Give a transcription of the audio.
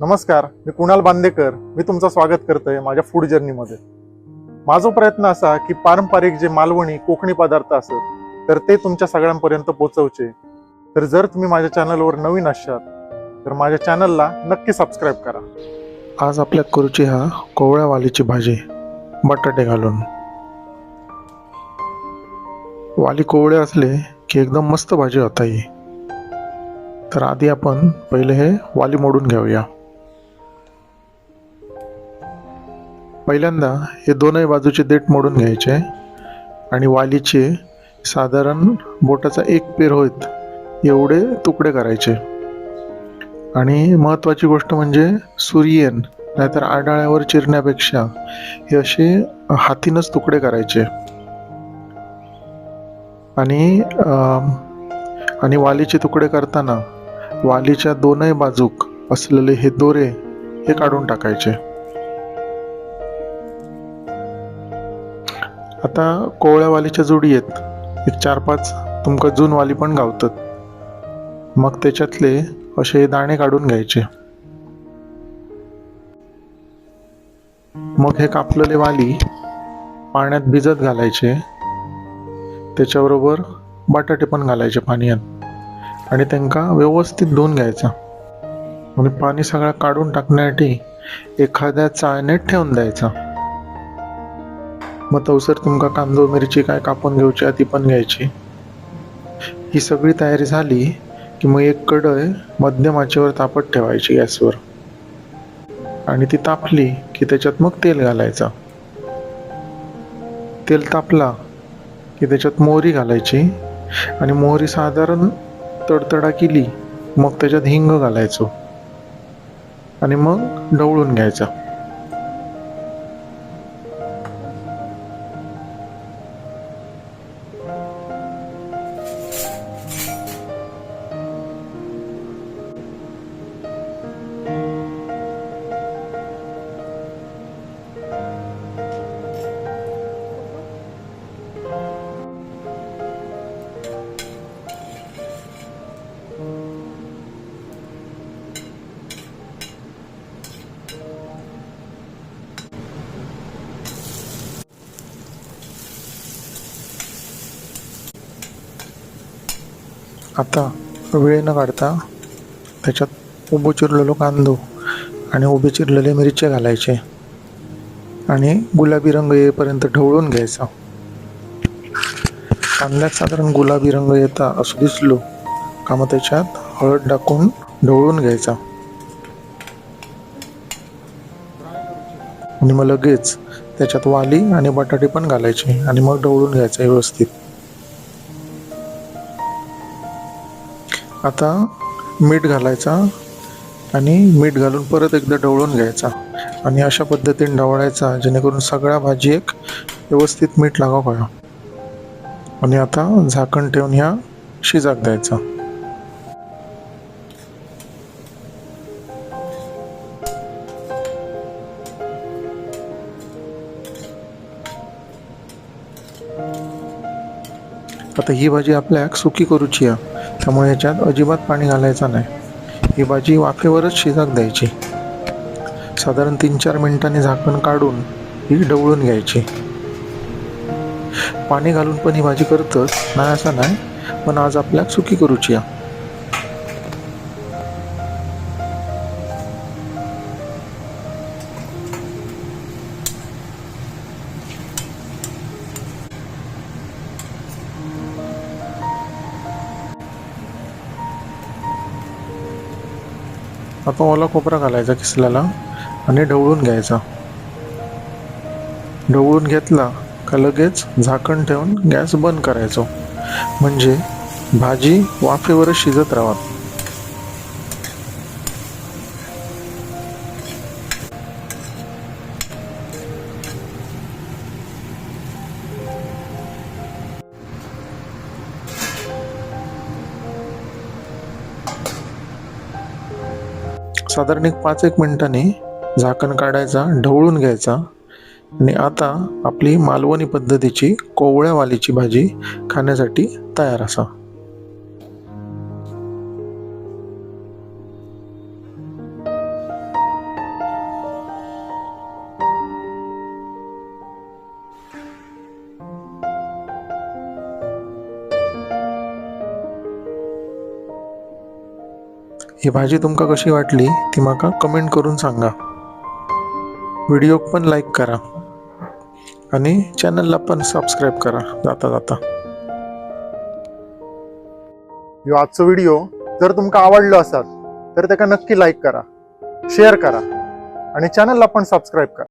नमस्कार मी कुणाल बांदेकर. मी तुमचं स्वागत करतोय माझ्या फूड जर्नीमध्ये माझा प्रयत्न असा की पारंपरिक जे मालवणी कोकणी पदार्थ असत तर ते तुमच्या सगळ्यांपर्यंत पोचवचे तर जर तुम्ही माझ्या चॅनलवर नवीन असाल तर माझ्या चॅनलला नक्की सबस्क्राईब करा. आज आपल्या करूची हा कोवळ्या वालीची भाजी बटाटे घालून. वाली कोवळे असले की एकदम मस्त भाजी होता ही. तर आधी आपण पहिले हे वाली मोडून घेऊया. पहिल्यांदा हे दोनही बाजूचे देठ मोडून घ्यायचे आणि वालीचे साधारण बोटाचा एक पेर होत एवढे तुकडे करायचे. आणि महत्त्वाची गोष्ट म्हणजे सूर्येन नाहीतर आडाळ्यावर चिरण्यापेक्षा हे असे हातीनच तुकडे करायचे. आणि आणि वालीचे तुकडे करताना वालीच्या दोनही बाजूक असलेले हे दोरे हे काढून टाकायचे. आता कोवळ्या वालीच्या जोडी आहेत. एक चार पाच तुमका जून वाली पण गावतात. मग त्याच्यातले असे दाणे काढून घ्यायचे. मग हे कापलेले वाली पाण्यात भिजत घालायचे. त्याच्याबरोबर बटाटे पण घालायचे पाण्यात. आणि त्यांका व्यवस्थित धुवून घ्यायचा. आणि पाणी सगळं काढून टाकण्यासाठी एखाद्या चाळण्यात ठेवून द्यायचा. मग तवसर तुमका कांदो मिरची काय कापून घेऊची ती पण घ्यायची. ही सगळी तयारी झाली की मग एक कढई मध्यम आचेवर तापत ठेवायची गॅसवर. आणि ती तापली की त्याच्यात मग तेल घालायचं. तेल तापला की त्याच्यात मोहरी घालायची आणि मोहरी साधारण तडतडा केली मग त्याच्यात हिंग घालायचो. आणि मग ढवळून घ्यायचा. आता वेळ न काढता त्याच्यात उभं चिरलेलो कांदो आणि उभे चिरलेले मिरचे घालायचे आणि गुलाबी रंग येईपर्यंत ढवळून घ्यायचा. कांद्यात साधारण गुलाबी रंग येता असं दिसलो का मग त्याच्यात हळद टाकून ढवळून घ्यायचा. आणि मग लगेच त्याच्यात वाली आणि बटाटे पण घालायचे आणि मग ढवळून घ्यायचं व्यवस्थित. आता मीठ घालायचा आणि मीठ घालून परत एकदा ढवळून घ्यायचा. आणि अशा पद्धतीने ढवळायचा जेणेकरून सगळ्या भाजी एक व्यवस्थित मीठ लागाव करा आणि आता झाकण ठेवून ह्या शिजाक द्यायचा. आता ही भाजी आपल्याक सुकी करूची आहे. त्यामुळे ह्याच्यात अजिबात पाणी घालायचं नाही. ही भाजी वाफेवरच शिजाक द्यायची. साधारण तीन चार मिनिटांनी झाकण काढून ही ढवळून घ्यायची. पाणी घालून पण ही भाजी करतच नाही असं नाही पण आज आपल्या सुकी करूची आहे आता ओला खोबरा घालायचा किसल्याला आणि ढवळून घ्यायचा. ढवळून घेतला का लगेच झाकण ठेवून गॅस बंद करायचो. म्हणजे भाजी वाफेवरच शिजत राहत साधारण एक पाच एक मिनिटांनी झाकण काढायचा ढवळून घ्यायचा आणि आता आपली मालवणी पद्धतीची कोवळ्या वालीची भाजी खाण्यासाठी तयार असा. ही भाजी तुमका कशी वाटली ती म्हाका कमेंट करून सांगा. व्हिडिओक पण लाईक करा. आणि चॅनलला पण सबस्क्राईब करा. जाता जाता. ह्यो आजचो व्हिडिओ जर तुमका आवडलो असाल तर त्याका नक्की लाईक करा शेअर करा आणि चॅनलला पण सबस्क्राईब करा.